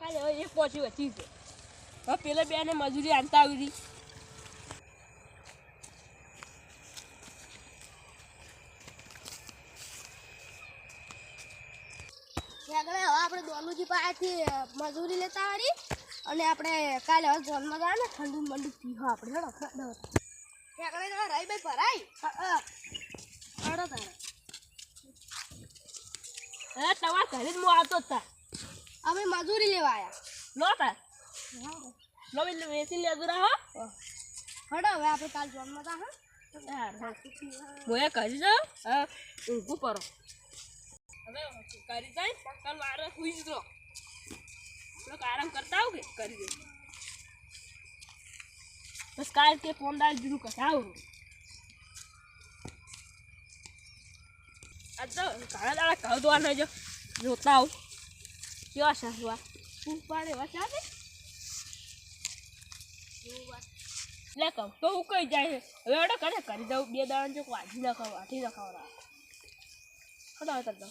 કાલે હવે એક પહોંચી વધી છે હવે પેલા બે ને મજૂરી આનતા આવી આગળ હવે આપણે દોનુજી પાસેથી મજૂરી લેતા વાળી અને આપણે કાલે હવે જોનમાં ગયા ને ઠંડુ મંડુ પીહો આપણે હેડો હેડો આગળ રહી ભાઈ ભરાઈ? હેડો તારે અરે તમારા ઘરે જ હું આવતો જ તા. અમે મજૂરી લેવા આવ્યા લો તાર. લો એટલે વેચી લેજો રહો હડો હવે આપણે કાલ જોનમાં જા હા. હું કરી જાઉં હા. ઊંઘું પરો હવે કરી જાય? કાલ વારે સુઈ જ રહો. થોડોક આરામ કરતા આવું કે? કરી દે. બસ કાલ કે ફોન દાલ જુદું કશા આવું આ તો ઘણા દાડા કહો દો નહીં જો. જોતા આવું. કેવા સાસવા ફૂલ પાડે એવા ચાલે લે કહું તો હું કઈ જાય હવે એવડે કરે કરી દઉં બે દાણ જો વાંચી લખાવ વાંચી લખાવ ખોટા કરતો